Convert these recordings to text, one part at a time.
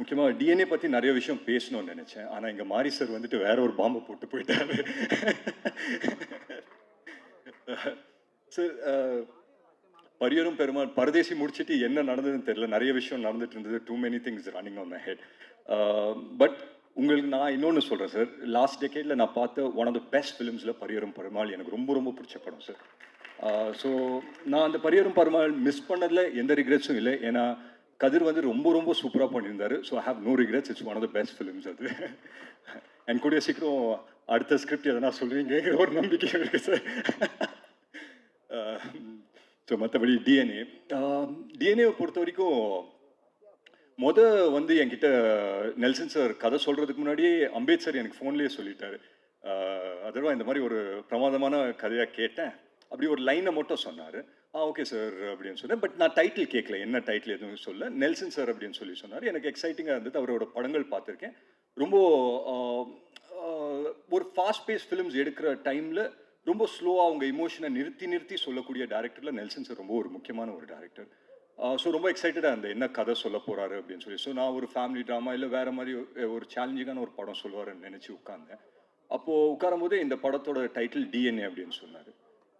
முக்கியமாக டிஎன்ஏ பற்றி நிறைய விஷயம் பேசணும்னு நினச்சேன். ஆனால் இங்கே மாரி சார் வந்துட்டு வேற ஒரு பாம்பை போட்டு போயிட்டாரு. சார் பரியரும் பெருமாள் பரதேசி முடிச்சுட்டு என்ன நடந்ததுன்னு தெரியல. நிறைய விஷயம் நடந்துட்டு இருந்தது. Too many things running on my head but உங்களுக்கு நான் இன்னொன்று சொல்கிறேன் சார். லாஸ்ட் டெக்கேடில் நான் பார்த்த ஒன் ஆஃப் த பெஸ்ட் ஃபிலிம்ஸில் பரியரும் பெருமாள் எனக்கு ரொம்ப ரொம்ப பிடிச்ச படம் சார். ஸோ நான் அந்த பரியரும் பெருமாள் மிஸ் பண்ணதில் எந்த ரிக்ரெட்ஸும் இல்லை. ஏன்னா கதிர் வந்து ரொம்ப ரொம்ப சூப்பராக பண்ணியிருந்தார். So I have no regrets it's one of the best films அது. என் கூடிய சீக்கிரம் அடுத்த ஸ்கிரிப்ட் எதனா சொல்லுவீங்கிற ஒரு நம்பிக்கை இருக்குது சார் ஸோ மற்றபடி டிஎன்ஏ டிஎன்ஏவை பொறுத்த வரைக்கும் மொத வந்து என்கிட்ட நெல்சன் சார் கதை சொல்கிறதுக்கு முன்னாடியே அம்பேத்கர் எனக்கு ஃபோன்லேயே சொல்லிட்டாரு. Uh, அதர்வா இந்த மாதிரி ஒரு பிரமாதமான கதையாக கேட்டேன். அப்படி ஒரு லைனை மட்டும் சொன்னார். ஆ ஓகே சார் அப்படின்னு சொன்னேன். பட் நான் டைட்டில் கேட்கல. என்ன டைட்டில் எதுவும் சொல்ல. நெல்சன் சார் அப்படின்னு சொல்லி சொன்னார். எனக்கு எக்ஸைட்டிங்காக இருந்தது. அவரோட படங்கள் பார்த்துருக்கேன். ரொம்ப ஒரு ஃபாஸ்ட் பேஸ் ஃபிலிம்ஸ் எடுக்கிற டைமில் ரொம்ப ஸ்லோவாக அவங்க இமோஷனை நிறுத்தி நிறுத்தி சொல்லக்கூடிய டேரக்டரில் நெல்சன் சார் ரொம்ப ஒரு முக்கியமான ஒரு டேரக்டர் ஸோ ரொம்ப எக்ஸைட்டடாக இருந்தேன். என்ன கதை சொல்ல போகிறாரு அப்படின்னு சொல்லி. ஸோ நான் ஒரு ஃபேமிலி ட்ராமா இல்லை வேறு மாதிரி ஒரு- ஒரு சேலஞ்சிங்கான ஒரு படம் சொல்லுவாருன்னு நினச்சி உட்காந்தேன் அப்போது உட்காரும் போது இந்த படத்தோட டைட்டில் டிஎன்ஏ அப்படின்னு சொன்னார்.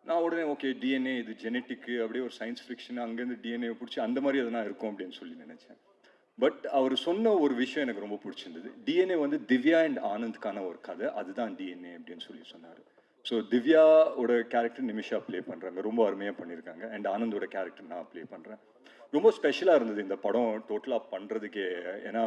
நான் உடனே ஓகே டிஎன்ஏ இது ஜெனட்டிக்கு அப்படியே ஒரு சயின்ஸ் ஃபிக்ஷன் அங்கேருந்து டிஎன்ஏ பிடிச்சி அந்த மாதிரி எதனா இருக்கும் அப்படின்னு சொல்லி நினச்சேன். பட் அவர் சொன்ன ஒரு விஷயம் எனக்கு ரொம்ப பிடிச்சிருந்தது. டிஎன்ஏ வந்து திவ்யா அண்ட் ஆனந்த்க்கான ஒரு கதை. அதுதான் டிஎன்ஏ அப்படின்னு சொல்லி சொன்னார். ஸோ திவ்யாவோட கேரக்டர் நிமிஷா ப்ளே பண்ணுறாங்க ரொம்ப அருமையாக பண்ணியிருக்காங்க அண்ட் ஆனந்தோட கேரக்டர் நான் ப்ளே பண்ணுறேன் ரொம்ப ஸ்பெஷலாக இருந்தது இந்த படம். டோட்டலாக பண்ணுறதுக்கே ஏன்னா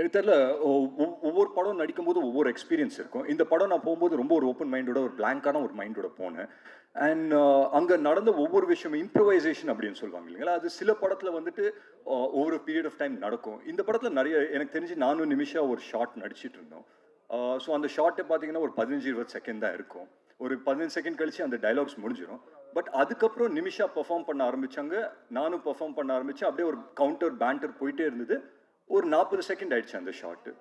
எனக்கு தெரியல ஒ- ஒ- ஒவ்வொரு படம் நடிக்கும்போது ஒவ்வொரு எக்ஸ்பீரியன்ஸ் இருக்கும். இந்த படம் நான் போகும்போது ரொம்ப ஒரு ஓப்பன் மைண்டோட ஒரு பிளாங்கான ஒரு மைண்டோட போனேன். அண்ட் அங்கே நடந்த ஒவ்வொரு விஷயமும் இம்ப்ரவைசேஷன் அப்படின்னு சொல்லுவாங்க இல்லைங்களா? அது சில படத்தில் வந்துட்டு ஒவ்வொரு பீரியட் ஆஃப் டைம் நடக்கும். இந்த படத்தில் நிறைய எனக்கு தெரிஞ்சு நானும் நிமிஷம் ஒரு ஷார்ட் நடிச்சிட்டு இருந்தோம். ஸோ அந்த ஷார்ட்டை பார்த்தீங்கன்னா ஒரு பதினஞ்சு இருபது செகண்ட் தான் இருக்கும். ஒரு பதினஞ்சு செகண்ட் கழிச்சு அந்த டைலாக்ஸ் முடிஞ்சிடும் பட் அதுக்கப்புறம் நிமிஷா பெர்ஃபார்ம் பண்ண ஆரம்பித்தாங்க நானும் பெர்ஃபார்ம் பண்ண ஆரம்பித்தேன் அப்படியே ஒரு கவுண்டர் பேண்டர் போயிட்டே இருந்தது. ஒரு நாற்பது செகண்ட் ஆயிடுச்சு அந்த ஷார்ட்டு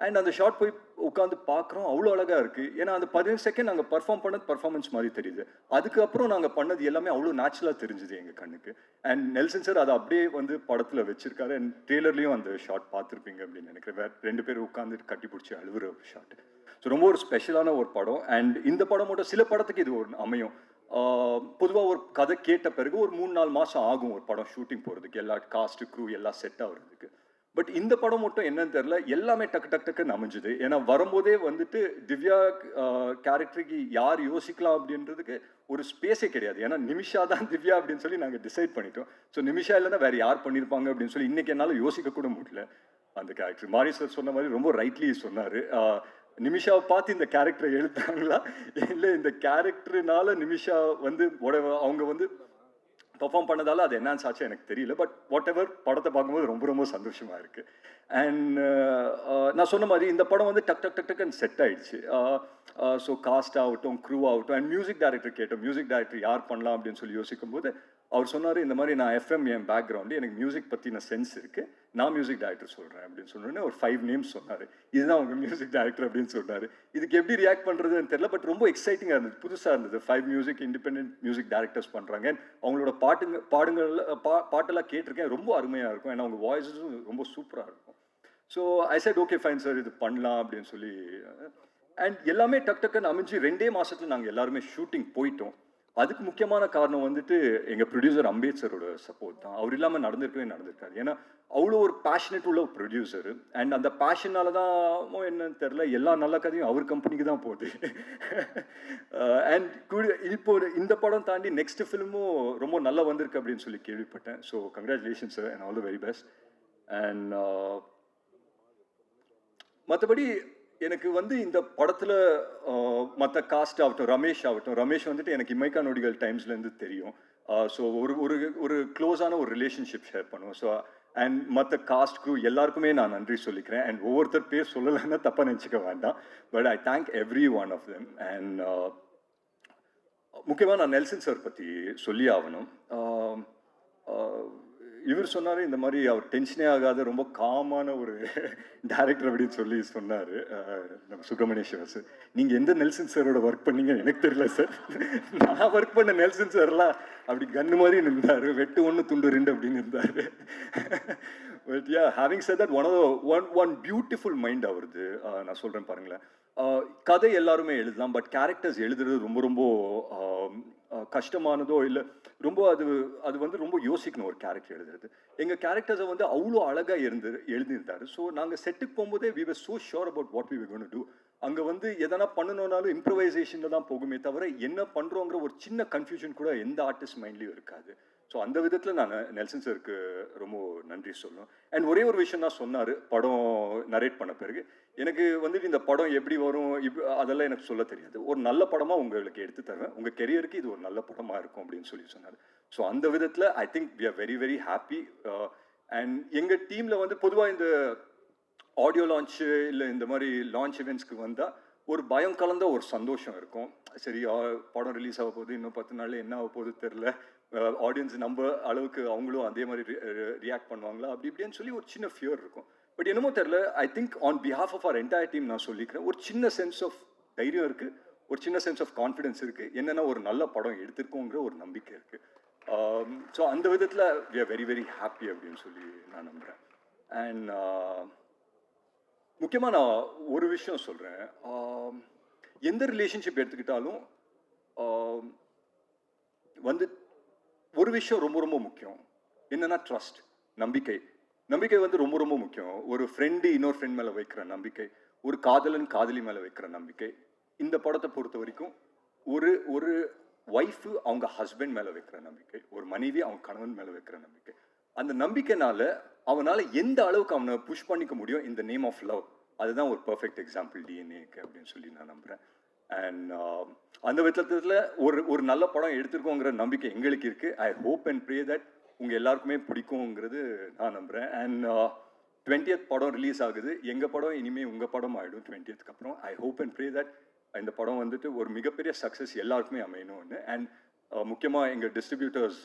அண்ட் அந்த ஷார்ட் போய் உட்காந்து பார்க்குறோம் அவ்வளோ அழகாக இருக்குது ஏன்னா அந்த பதினஞ்சு செகண்ட் நாங்கள் பர்ஃபார்ம் பண்ணது பர்ஃபார்மன்ஸ் மாதிரி தெரியுது. அதுக்கப்புறம் நாங்கள் பண்ணது எல்லாமே அவ்வளோ நேச்சுரலாக தெரிஞ்சுது எங்கள் கண்ணுக்கு. அண்ட் நெல்சன் சார் அதை அப்படியே வந்து படத்தில் வச்சிருக்காரு. அண்ட் ட்ரெய்லர்லேயும் அந்த ஷார்ட் பார்த்துருப்பீங்க அப்படின்னு நினைக்கிறேன். வேறு ரெண்டு பேரும் உட்காந்துட்டு கட்டி பிடிச்சி அழுகுற ஒரு ஷார்ட் ஸோ ரொம்ப ஒரு ஸ்பெஷலான ஒரு படம். அண்ட் இந்த படம் மட்டும் சில படத்துக்கு இது ஒரு அமையும். பொதுவாக ஒரு கதை கேட்ட பிறகு ஒரு மூணு நாலு மாதம் ஆகும் ஒரு படம் ஷூட்டிங் போகிறதுக்கு எல்லா காஸ்ட்டு க்ரூ எல்லாம் செட் ஆகிறதுக்கு. பட் இந்த படம் மட்டும் என்னன்னு தெரில எல்லாமே டக்கு டக்கு டக்குன்னு அமைஞ்சுது ஏன்னா வரும்போதே வந்துட்டு திவ்யா கேரக்டருக்கு யார் யோசிக்கலாம் அப்படின்றதுக்கு ஒரு ஸ்பேஸே கிடையாது. ஏன்னா நிமிஷா தான் திவ்யா அப்படின்னு சொல்லி நாங்கள் டிசைட் பண்ணிட்டோம். ஸோ நிமிஷா இல்லைன்னா வேறு யார் பண்ணியிருப்பாங்க அப்படின்னு சொல்லி இன்னைக்கு என்னால் யோசிக்க கூட முடியல. அந்த கேரக்டர் மாரி சார் சொன்ன மாதிரி ரொம்ப ரைட்லி சொன்னார். நிமிஷாவை பார்த்து இந்த கேரக்டரை எழுத்தாங்களா இல்லை இந்த கேரக்டர்னால நிமிஷா வந்து உடவ அவங்க வந்து பெர்ஃபார்ம் பண்ணதால அது என்னன்னு ஆச்சு எனக்கு தெரியல. பட் வாட் எவர் படத்தை பார்க்கும்போது ரொம்ப ரொம்ப சந்தோஷமா இருக்கு. அண்ட் uh, uh, நான் சொன்ன மாதிரி இந்த படம் வந்து டக் டக் டக் டக்குன்னு செட் ஆயிடுச்சு. Uh, ஸோ காஸ்ட் ஆகட்டும் க்ரூ ஆகட்டும் அண்ட் மியூசிக் டைரக்டர் கேட்டோம். மியூசிக் டைரக்டர் யார் பண்ணலாம் அப்படின்னு சொல்லி யோசிக்கும் போது அவர் சொன்னார் இந்த மாதிரி நான் எஃப்எம் என் பேக்ரவுண்டு எனக்கு மியூசிக் பற்றின சென்ஸ் இருக்குது நான் மியூசிக் டைரக்டர் சொல்கிறேன் அப்படின்னு சொன்னோடனே ஒரு ஃபைவ் நேம்ஸ் சொன்னார். இதுதான் அவங்க மியூசிக் டைரக்டர் அப்படின்னு சொன்னார். இதுக்கு எப்படி ரியாக்ட் பண்ணுறதுன்னு தெரியல பட் ரொம்ப எக்ஸைட்டிங்காக இருந்தது. புதுசாக இருந்தது. Five music independent music directors பண்ணுறாங்க அவங்களோட பாட்டுங்க பாடுங்கள் பா பாட்டெல்லாம் கேட்டிருக்கேன். ரொம்ப அருமையாக இருக்கும். ஏன்னா அவங்க வாய்ஸஸும் ரொம்ப சூப்பராக இருக்கும். So I said okay fine sir இது பண்ணலாம் அப்படின்னு சொல்லி அண்ட் எல்லாமே டக் டக்குன்னு அமைஞ்சு ரெண்டே மாதத்தில் நாங்கள் எல்லாருமே ஷூட்டிங் போயிட்டோம். அதுக்கு முக்கியமான காரணம் வந்துட்டு எங்கள் ப்ரொடியூசர் அம்பேத்கரோட சப்போர்ட் தான். அவர் இல்லாமல் நடந்திருக்கவே நடந்திருக்காரு. ஏன்னா அவ்வளோ ஒரு பேஷனேட் உள்ள ப்ரொடியூசர் அண்ட் அந்த பேஷனால தான் என்னன்னு தெரில எல்லா நல்ல கதையும் அவர் கம்பெனிக்கு தான் போகுது. Uh, அண்ட் இப்போ இந்த படம் தாண்டி நெக்ஸ்ட் ஃபிலிமும் ரொம்ப நல்லா வந்திருக்கு அப்படின்னு சொல்லி கேள்விப்பட்டேன். So congratulation sir and all the very best and மற்றபடி எனக்கு வந்து இந்த படத்தில் மற்ற காஸ்ட் ஆகட்டும் ரமேஷ் ஆகட்டும் ரமேஷ் வந்துட்டு எனக்கு இமைக்கா நொடிகள் டைம்ஸ்லேருந்து தெரியும். ஸோ ஒரு ஒரு ஒரு க்ளோஸான ஒரு ரிலேஷன்ஷிப் ஷேர் பண்ணுவோம். ஸோ அண்ட் மற்ற காஸ்ட்க்கு எல்லாருக்குமே நான் நன்றி சொல்லிக்கிறேன். அண்ட் ஒவ்வொருத்தர் பேர் சொல்லலைன்னா தப்பாக நினச்சிக்க வேண்டாம். But I thank every one of them and முக்கியமாக நான் நெல்சன் சார் பற்றி சொல்லி ஆகணும். இவர் சொன்னார் இந்த மாதிரி அவர் டென்ஷனே ஆகாத ரொம்ப காமான ஒரு டேரக்டர் அப்படின்னு சொல்லி சொன்னார். நம்ம சுப்பிரமணியேஸ்வர் சார் நீங்கள் எந்த நெல்சன் சாரோட ஒர்க் பண்ணீங்க? எனக்கு தெரியல சார் நான் ஒர்க் பண்ண நெல்சன் சார்லாம் அப்படி கன்னு மாதிரி நின்றார். வெட்டு ஒன்று துண்டு ரெண்டு அப்படின்னு இருந்தார். But ya having sir that one of one one beautiful mind அவருது. நான் சொல்கிறேன் பாருங்களேன். கதை எல்லாருமே எழுதலாம் பட் கேரக்டர்ஸ் எழுதுறது ரொம்ப ரொம்ப கஷ்டமானதோ இல்லை ரொம்ப அது அது வந்து ரொம்ப யோசிக்கணும் ஒரு கேரக்டர் எழுதுறது. எங்கள் கேரக்டர்ஸை வந்து அவ்வளோ அழகாக இருந்து எழுதியிருந்தாரு. ஸோ நாங்கள் செட்டுக்கு போகும்போதே we were so sure about what we gonna do அங்கே வந்து எதனா பண்ணணும்னாலும் இம்ப்ரவைசேஷனில் தான் போகுமே தவிர என்ன பண்ணுறோங்கிற ஒரு சின்ன கன்ஃபியூஷன் கூட எந்த ஆர்டிஸ்ட் மைண்ட்லேயும் இருக்காது. ஸோ அந்த விதத்தில் நான் நெல்சன் சருக்கு ரொம்ப நன்றி சொல்லணும். அண்ட் ஒரே ஒரு விஷயம் தான் சொன்னார் படம் நரேட் பண்ண பிறகு. எனக்கு வந்துட்டு இந்த படம் எப்படி வரும் இப் அதெல்லாம் எனக்கு சொல்ல தெரியாது. ஒரு நல்ல படமாக உங்களுக்கு எடுத்து தருவேன். உங்கள் கெரியருக்கு இது ஒரு நல்ல படமாக இருக்கும் அப்படின்னு சொல்லி சொன்னார். ஸோ அந்த விதத்தில் I think we are very very happy and எங்கள் டீமில் வந்து பொதுவாக இந்த ஆடியோ லான்ச்சு இல்லை இந்த மாதிரி லான்ச் இவெண்ட்ஸ்க்கு வந்தால் ஒரு பயம் கலந்த ஒரு சந்தோஷம் இருக்கும். சரி படம் ரிலீஸ் ஆக போகுது இன்னும் பத்து நாள் என்ன ஆக போகுது தெரில ஆடியன்ஸ் நம்ம அளவுக்கு அவங்களும் அதே மாதிரி ரியாக்ட் பண்ணுவாங்களா? அப்படி இப்படின்னு சொல்லி ஒரு சின்ன ஃபியர் இருக்கும். பட் என்னமோ தெரில I think on behalf of our entire team நான் சொல்லிக்கிறேன் ஒரு சின்ன சென்ஸ் ஆஃப் தைரியம் இருக்குது ஒரு சின்ன சென்ஸ் ஆஃப் கான்ஃபிடென்ஸ் இருக்குது என்னென்னா ஒரு நல்ல படம் எடுத்திருக்கோங்கிற ஒரு நம்பிக்கை இருக்குது ஸோ அந்த விதத்தில் we are very very happy அப்படின்னு சொல்லி நான் நம்புகிறேன் அண்ட் முக்கியமாக நான் ஒரு விஷயம் சொல்கிறேன் எந்த ரிலேஷன்ஷிப் எடுத்துக்கிட்டாலும் வந்து ஒரு விஷயம் ரொம்ப ரொம்ப முக்கியம். என்னன்னா ட்ரஸ்ட் நம்பிக்கை. நம்பிக்கை வந்து ரொம்ப ரொம்ப முக்கியம். ஒரு ஃப்ரெண்டு இன்னொரு ஃப்ரெண்ட் மேலே வைக்கிற நம்பிக்கை ஒரு காதலன் காதலி மேலே வைக்கிற நம்பிக்கை. இந்த படத்தை பொறுத்த வரைக்கும் ஒரு ஒரு ஒய்ஃபு அவங்க ஹஸ்பண்ட் மேலே வைக்கிற நம்பிக்கை ஒரு மனைவி அவங்க கணவன் மேலே வைக்கிற நம்பிக்கை. அந்த நம்பிக்கைனால அவனால் எந்த அளவுக்கு அவனை புஷ் பண்ணிக்க முடியும் இந்த நேம் ஆஃப் லவ் அதுதான் ஒரு பர்ஃபெக்ட் எக்ஸாம்பிள் டிஎன்ஏக்கு அப்படின்னு சொல்லி நான் நம்புகிறேன் அண்ட் um, அந்த விதத்தில் ஒரு ஒரு நல்ல படம் எடுத்திருக்கோங்கிற நம்பிக்கை எங்களுக்கு இருக்குது I hope and pray that உங்கள் எல்லாருக்குமே பிடிக்குங்கிறது நான் நம்புகிறேன் அண்ட் டுவெண்ட்டியத் படம் ரிலீஸ் ஆகுது. எங்கள் படம்? இனிமேல் உங்கள் படம் ஆகிடும் டுவெண்ட்டியத்துக்கு அப்புறம். I hope and pray that இந்த படம் வந்துட்டு ஒரு மிகப்பெரிய சக்ஸஸ் எல்லாருக்குமே அமையணும்னு. அண்ட் முக்கியமாக எங்கள் distributors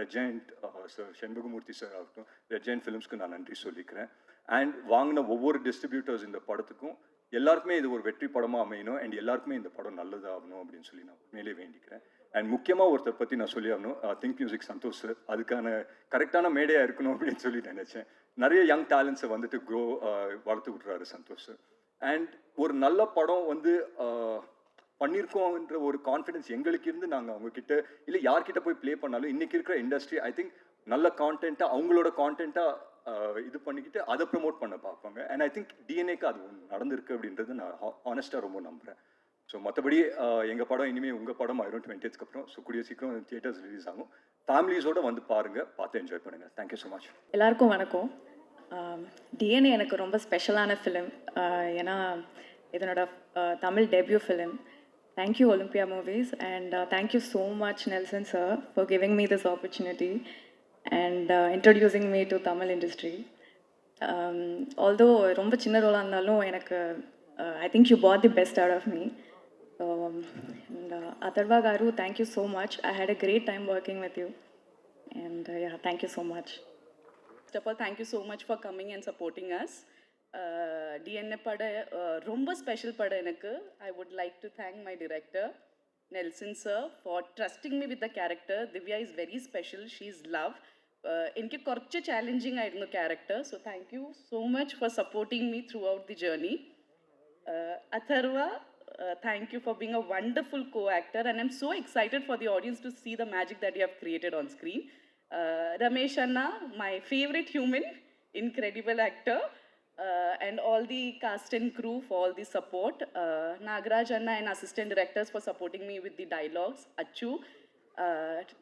Regent sir Senbagamoorthy sir ஆகட்டும் ரெஜெண்ட் ஃபிலிம்ஸ்க்கு நான் நன்றி சொல்லிக்கிறேன். அண்ட் வாங்கின ஒவ்வொரு டிஸ்ட்ரிபியூட்டர்ஸ் இந்த படத்துக்கும் எல்லாருக்குமே இது ஒரு வெற்றி படமாக அமையணும் அண்ட் எல்லாருக்குமே இந்த படம் நல்லதாகணும் அப்படின்னு சொல்லி நான் உண்மையிலே வேண்டிக்கிறேன். அண்ட் முக்கியமாக ஒருத்தர் பற்றி நான் சொல்லி ஆகணும். Uh, think music Santhosh sir அதுக்கான கரெக்டான மேடையாக இருக்கணும் அப்படின்னு சொல்லி நினச்சேன். நிறைய யங் டேலண்ட்ஸை வந்துட்டு க்ரோ uh, வளர்த்து விட்றாரு சந்தோஷ் அண்ட் ஒரு நல்ல படம் வந்து uh, பண்ணியிருக்கோம்ன்ற பண்ணியிருக்கோன்ற ஒரு கான்ஃபிடென்ஸ் எங்களுக்கு இருந்து நாங்கள் அவங்கக்கிட்ட இல்லை யார்கிட்ட போய் ப்ளே பண்ணாலும் இன்றைக்கி இருக்கிற இண்டஸ்ட்ரி ஐ திங்க் நல்ல கான்டென்ட்டாக அவங்களோட கான்டென்ட்டாக இது பண்ணிக்கிட்டு அதை ப்ரமோட் பண்ண பார்ப்பாங்க. அண்ட் ஐ திங்க் டிஎன்ஏக்கு அது ஒன்று நடந்திருக்கு அப்படின்றது நான் ஆனஸ்ட்டாக ரொம்ப நம்புகிறேன் ஸோ மற்றபடி எங்கள் படம் இனிமேல் உங்கள் படம் ஆயிரும் டுவெண்ட்டியத்துக்கு அப்புறம் ஸோ கூடிய சீக்கிரம் தியேட்டர்ஸ் ரிலீஸ் ஆகும். ஃபேமிலிஸோடு வந்து பாருங்கள் பார்த்து என்ஜாய் பண்ணுங்கள் தேங்க்யூ ஸோ மச் எல்லாருக்கும் வணக்கம். டிஎன்ஏ எனக்கு ரொம்ப ஸ்பெஷலான ஃபிலிம் ஏன்னா இதனோட Tamil debut film thank you Olympia movies and thank you so much Nelson sir for giving me this opportunity and introducing me to Tamil industry although ரொம்ப சின்ன ரோலாக இருந்தாலும் எனக்கு I think you put the best out of me and Atharva garu thank you so much I had a great time working with you and ya thank you so much first of all thank you so much for coming and supporting as DNA பட ரொம்ப special படம் எனக்கு I would like to thank my director Nelson sir for trusting me with the character Divya is very special she is love എനിക്ക് കുറച്ച് challenging ആയിരുന്നു character so thank you so much for supporting me throughout the journey uh, Atharva, uh, thank you for being a wonderful co-actor, and I'm so excited for the audience to see the magic that you have created on screen. Uh, Ramesh Anna, my favorite human, incredible actor, uh, and all the cast and crew for all the support. Uh, Nagraj Anna and assistant directors for supporting me with the dialogues. Achu.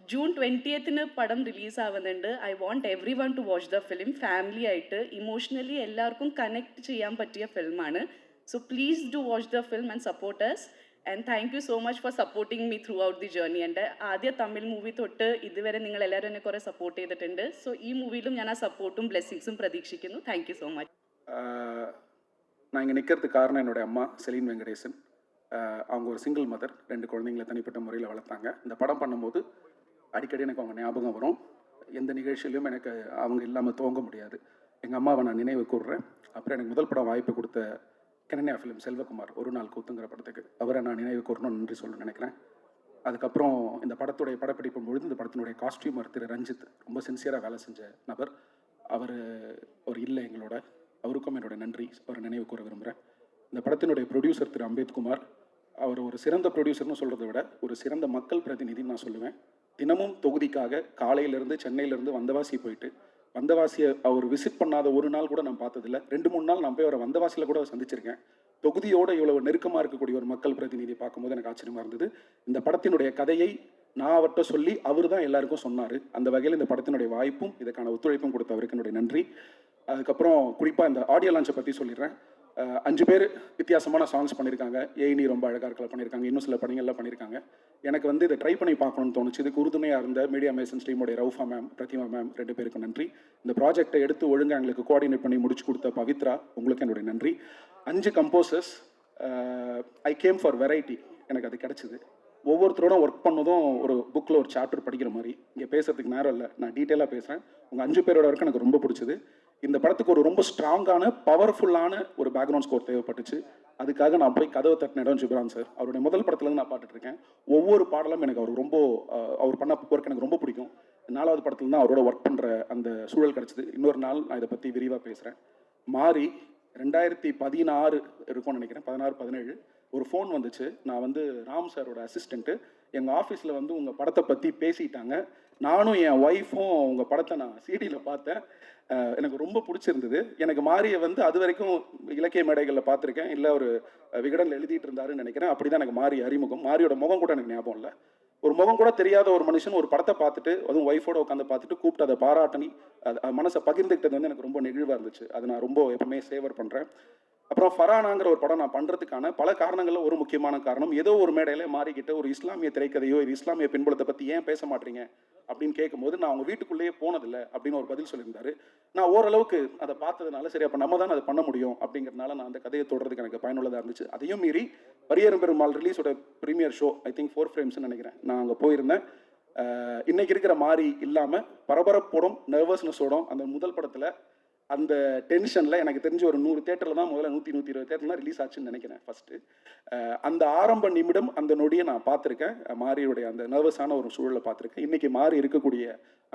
June ട്വൻറ്റിയത്തിന് പടം release ആവുന്നുണ്ട് I want everyone to watch the film family ആയിട്ട് emotionally എല്ലാവർക്കും connect ചെയ്യാൻ പറ്റിയ ഫിലിമാണ് so please do watch the film and support us and thank you so much for supporting me throughout the journey എൻ്റെ ആദ്യ Tamil movie തൊട്ട് ഇതുവരെ നിങ്ങൾ എല്ലാവരും എന്നെ കുറേ സപ്പോർട്ട് ചെയ്തിട്ടുണ്ട് സോ ഈ മൂവിയിലും ഞാൻ ആ സപ്പോർട്ടും ബ്ലെസ്സിങ്സും പ്രതീക്ഷിക്കുന്നു താങ്ക് യു സോ മച്ച് ஆஹ் நான் இங்கே நிற்கிறதுக்கு காரணம் என்னுடைய அம்மா செலீன் வெங்கடேசன் ஆஹ் அவங்க ஒரு சிங்கிள் மதர் ரெண்டு குழந்தைங்களை தனிப்பட்ட முறையில் வளர்த்தாங்க. இந்த படம் பண்ணும்போது அடிக்கடி எனக்கு அவங்க ஞாபகம் வரும். எந்த நிகழ்ச்சியிலும் எனக்கு அவங்க இல்லாமல் துவங்க முடியாது. எங்கள் அம்மாவை நான் நினைவு கூறுறேன் அப்புறம் எனக்கு முதல் படம் வாய்ப்பு கொடுத்த கெனனியா ஃபிலிம் செல்வகுமார் ஒரு நாள் கூத்துங்கிற படத்துக்கு. அவரை நான் நினைவு கூறணும்னு நன்றி சொல்ல நினைக்கிறேன். அதுக்கப்புறம் இந்த படத்துடைய படப்பிடிப்பு பொழுது இந்த படத்தினுடைய காஸ்டியூமர் திரு ரஞ்சித் ரொம்ப சின்சியராக வேலை செஞ்ச நபர். அவர் அவர் இல்லை எங்களோட. அவருக்கும் என்னோட நன்றி. அவர் நினைவு கூற விரும்புகிறேன் இந்த படத்தினுடைய ப்ரொடியூசர் திரு அம்பேத்குமார் அவர் ஒரு சிறந்த ப்ரொடியூசர்னு சொல்கிறத விட ஒரு சிறந்த மக்கள் பிரதிநிதின்னு நான் சொல்லுவேன். தினமும் தொகுதிக்காக காலையிலேருந்து சென்னையிலேருந்து வந்தவாசி போயிட்டு வந்தவாசியை அவர் விசிட் பண்ணாத ஒரு நாள் கூட நான் பார்த்ததில்ல. ரெண்டு மூணு நாள் நான் போய் அவரை வந்தவாசியில் கூட சந்திச்சிருக்கேன். தொகுதியோட இவ்வளவு நெருக்கமாக இருக்கக்கூடிய ஒரு மக்கள் பிரதிநிதி பார்க்கும்போது எனக்கு ஆச்சரியமாக இருந்தது. இந்த படத்தினுடைய கதையை நான் அவர்கிட்ட சொல்லி அவர் தான் எல்லாருக்கும் சொன்னார். அந்த வகையில் இந்த படத்தினுடைய வாய்ப்பும் இதுக்கான ஒத்துழைப்பும் கொடுத்தவருக்கு என்னுடைய நன்றி. அதுக்கப்புறம் குறிப்பாக இந்த ஆடியோ லான்ச்சை பற்றி சொல்லிடுறேன். அஞ்சு பேர் வித்தியாசமான சாங்ஸ் பண்ணியிருக்காங்க ஏனி ரொம்ப அழகாக இருக்கல பண்ணியிருக்காங்க இன்னும் சில பணிகள்லாம் பண்ணியிருக்காங்க எனக்கு வந்து இதை ட்ரை பண்ணி பார்க்கணும்னு தோணுச்சு. இதுக்கு உறுதுணையாக இருந்த மீடியா மேசன்ஸ் டீமுடைய ரவுஃபா மேம் பிரதிமா மேம் ரெண்டு பேருக்கும் நன்றி. இந்த ப்ராஜெக்டை எடுத்து ஒழுங்காக எங்களுக்கு கோஆர்டினேட் பண்ணி முடிச்சு கொடுத்த பவித்ரா உங்களுக்கு என்னுடைய நன்றி. அஞ்சு composers I came for variety எனக்கு அது கிடச்சிது. ஒவ்வொருத்தரோட ஒர்க் பண்ணதும் ஒரு புக்கில் ஒரு சாப்டர் படிக்கிற மாதிரி. இங்கே பேசுறதுக்கு நேரம் இல்லை. நான் டீட்டெயிலாக பேசுகிறேன் உங்கள் அஞ்சு பேரோட ஒர்க் எனக்கு ரொம்ப பிடிச்சது. இந்த படத்துக்கு ஒரு ரொம்ப ஸ்ட்ராங்கான பவர்ஃபுல்லான ஒரு பேக்ரவுண்ட் ஸ்கோர் தேவைப்பட்டுச்சு. அதுக்காக நான் போய் கதவை தட்டின இடம் ஜிப்ரான் சார். அவருடைய முதல் படத்துலேருந்து நான் பாட்டுட்ருக்கேன் ஒவ்வொரு பாடலும் எனக்கு அவர் ரொம்ப அவர் பண்ண ஒர்க் எனக்கு ரொம்ப பிடிக்கும். நாலாவது படத்துல தான் அவரோட ஒர்க் பண்ணுற அந்த சூழல் கிடச்சிது. இன்னொரு நாள் நான் இதை பற்றி விரிவாக பேசுகிறேன் மாறி ரெண்டாயிரத்தி பதினாறு இருக்கும்னு நினைக்கிறேன். பதினாறு பதினேழு ஒரு ஃபோன் வந்துச்சு. நான் வந்து ராம் சாரோட அசிஸ்டண்ட்டு எங்கள் ஆஃபீஸில் வந்து உங்கள் படத்தை பற்றி பேசிட்டாங்க. நானும் என் ஒய்ஃபும் உங்கள் படத்தை நான் சிடியில் பார்த்தேன். எனக்கு ரொம்ப பிடிச்சிருந்தது. எனக்கு மாரியை வந்து அது வரைக்கும் இலக்கிய மேடைகளில் பார்த்துருக்கேன். இல்லை ஒரு விகடனில் எழுதிட்டு இருந்தாருன்னு நினைக்கிறேன். அப்படி தான் எனக்கு மாறி அறிமுகம். மாரியோட முகம் கூட எனக்கு ஞாபகம் இல்லை. ஒரு முகம் கூட தெரியாத ஒரு மனுஷன் ஒரு படத்தை பார்த்துட்டு அதுவும் ஒய்ஃபோட உட்காந்து பார்த்துட்டு கூப்பிட்டு அதை பாராட்டணி அது மனசை பகிர்ந்துக்கிட்டது வந்து எனக்கு ரொம்ப நெகிழ்வாக இருந்துச்சு. அதை நான் ரொம்ப எப்பவுமே சேவர் பண்ணுறேன் அப்புறம் ஃபரானாங்கிற ஒரு படம் நான் பண்ணுறதுக்கான பல காரணங்களில் ஒரு முக்கியமான காரணம். ஏதோ ஒரு மேடையில் மாறிக்கிட்ட ஒரு இஸ்லாமிய திரைக்கதையோ இது இஸ்லாமிய பின்புலத்தை பற்றி ஏன் பேச மாட்டீங்க? அப்படின்னு கேட்கும்போது நான் அவங்க வீட்டுக்குள்ளேயே போனதில்லை அப்படின்னு ஒரு பதில் சொல்லியிருந்தாரு. நான் ஓரளவுக்கு அதை பார்த்ததுனால சரி அப்போ நம்ம தான் அதை பண்ண முடியும் அப்படிங்கிறதுனால நான் அந்த கதையை தொடர்றதுக்கு எனக்கு பயனுள்ளதாக இருந்துச்சு. அதையும் மீறி பரியரும் Perumal ரிலீஸோட premiere show I think four ஃப்ரேம்ஸ்னு நினைக்கிறேன் நான் அங்கே போயிருந்தேன். இன்னைக்கு இருக்கிற மாதிரி இல்லாமல் பரபரப்போடும் நர்வஸ்னஸோடும் அந்த முதல் படத்தில் அந்த டென்ஷனில் எனக்கு தெரிஞ்ச ஒரு நூறு தேட்டரில் தான் முதல்ல நூற்றி நூற்றி இருபது தேட்டர்லாம் ரிலீஸ் ஆச்சுன்னு நினைக்கிறேன் ஃபஸ்ட்டு அந்த ஆரம்ப நிமிடம் அந்த நொடியை நான் பார்த்துருக்கேன். மாரியுடைய அந்த நர்வஸான ஒரு சூழலை பார்த்துருக்கேன். இன்றைக்கி மாறி இருக்கக்கூடிய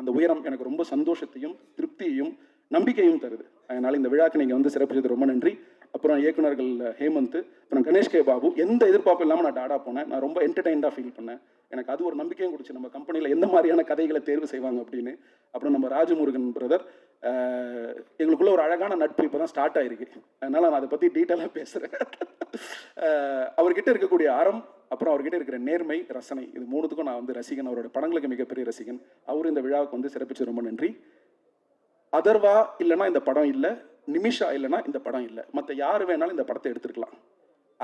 அந்த உயரம் எனக்கு ரொம்ப சந்தோஷத்தையும் திருப்தியையும் நம்பிக்கையும் தருது. அதனால் இந்த விழாக்கு நீங்கள் வந்து சிறப்பிச்சது ரொம்ப நன்றி. அப்புறம் இயக்குநர்கள் ஹேமந்த் அப்புறம் கணேஷ் கே பாபு எந்த எதிர்பார்ப்பும் இல்லாமல் நான் டாடா போனேன். நான் ரொம்ப என்டர்டைன்டாக ஃபீல் பண்ணேன். எனக்கு அது ஒரு நம்பிக்கையும் கொடுச்சு நம்ம கம்பெனியில் எந்த மாதிரியான கதைகளை தேர்வு செய்வாங்க அப்படின்னு. அப்புறம் நம்ம ராஜமுருகன் பிரதர் எங்களுக்குள்ள ஒரு அழகான நட்பு இப்போ தான் ஸ்டார்ட் ஆயிருக்கு. அதனால் நான் அதை பற்றி டீட்டெயிலாக பேசுகிறேன் அவர்கிட்ட இருக்கக்கூடிய அறம் அப்புறம் அவர்கிட்ட இருக்கிற நேர்மை ரசனை இது மூணுத்துக்கும் நான் வந்து ரசிகன் அவரோட படங்களுக்கு மிகப்பெரிய ரசிகன். அவர் இந்த விழாவுக்கு வந்து சிறப்பிச்சு ரொம்ப நன்றி. அதர்வா இல்லைன்னா இந்த படம் இல்லை நிமிஷா இல்லைன்னா இந்த படம் இல்லை. மற்ற யார் வேணாலும் இந்த படத்தை எடுத்துருக்கலாம்.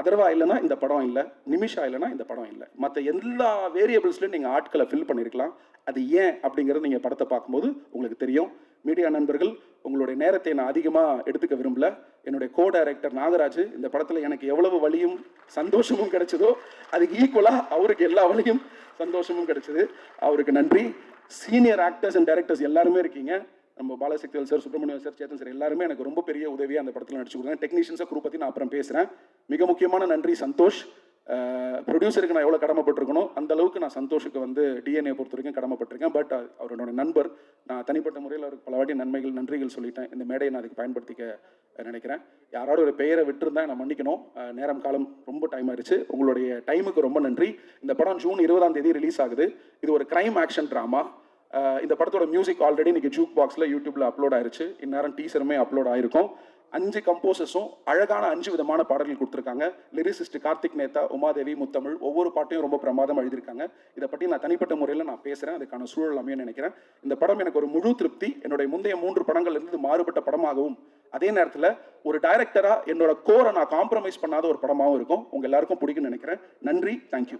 அதர்வா இல்லைன்னா இந்த படம் இல்லை நிமிஷா இல்லைன்னா இந்த படம் இல்லை. மற்ற எல்லா வேரியபிள்ஸ்லையும் நீங்கள் ஆட்களை ஃபில் பண்ணியிருக்கலாம் அது ஏன் அப்படிங்கிறது நீங்கள் படத்தை பார்க்கும்போது உங்களுக்கு தெரியும். மீடியா நண்பர்கள் உங்களுடைய நேரத்தை நான் அதிகமாக எடுத்துக்க விரும்பல. என்னுடைய கோ டைரக்டர் நாகராஜ் இந்த படத்தில் எனக்கு எவ்வளவு வழியும் சந்தோஷமும் கிடைச்சதோ அதுக்கு ஈக்குவலாக அவருக்கு எல்லா வழியும் சந்தோஷமும் கிடைச்சது. அவருக்கு நன்றி. சீனியர் ஆக்டர்ஸ் அண்ட் டைரக்டர்ஸ் எல்லாருமே இருக்கீங்க. நம்ம Balasakthivel sir Subramaniam sir Chethan sir எல்லாருமே எனக்கு ரொம்ப பெரிய உதவியாக அந்த படத்தில் நடிச்சு கொடுத்தாங்க. டெக்னீஷியன்ஸை குரூப் பற்றி நான் அப்புறம் பேசுகிறேன் மிக முக்கியமான நன்றி சந்தோஷ். ப்ரொடியூசருக்கு நான் எவ்வளோ கடமைப்பட்டிருக்கணும் அந்த அளவுக்கு நான் சந்தோஷுக்கு வந்து டிஎன்ஏ பொறுத்த வரைக்கும் கடமைப்பட்டிருக்கேன். பட் அவரோட நண்பர் நான் தனிப்பட்ட முறையில் அவருக்கு பல வாட்டி நன்மைகள் நன்றிகள் சொல்லிட்டேன். இந்த மேடையை நான் அதுக்கு பயன்படுத்திக்க நினைக்கிறேன். யாராவது ஒரு பெயரை விட்டுருந்தா நான் மன்னிக்கணும். நேரம் காலம் ரொம்ப டைம் ஆயிடுச்சு உங்களுடைய டைமுக்கு ரொம்ப நன்றி. இந்த படம் ஜூன் இருபதாம் தேதி ரிலீஸ் ஆகுது. இது ஒரு கிரைம் ஆக்ஷன் ட்ராமா இந்த படத்தோட மியூசிக் ஆல்ரெடி இன்னைக்கு ஜூக் பாக்ஸில் யூடியூப்ல அப்லோட் ஆயிருச்சு. இந்நேரம் டீசருமே அப்லோட் ஆயிருக்கும். அஞ்சு கம்போசர்ஸும் அழகான அஞ்சு விதமான பாடல்கள் கொடுத்துருக்காங்க. லிரிசிஸ்ட் கார்த்திக் நேதா உமாதேவி முத்தமிழ் ஒவ்வொரு பாட்டையும் ரொம்ப பிரமாதம் எழுதியிருக்காங்க. இதை பற்றி நான் தனிப்பட்ட முறையில் நான் பேசுகிறேன் அதுக்கான சூழல் அமையும் நினைக்கிறேன். இந்த படம் எனக்கு ஒரு முழு திருப்தி. என்னுடைய முந்தைய மூன்று படங்கள் இருந்து மாறுபட்ட படமாகவும் அதே நேரத்தில் ஒரு டைரக்டராக என்னோட கோரை நான் காம்ப்ரமைஸ் பண்ணாத ஒரு படமாகவும் இருக்கும். உங்கள் எல்லாருக்கும் பிடிக்கும்னு நினைக்கிறேன். நன்றி. தேங்க்யூ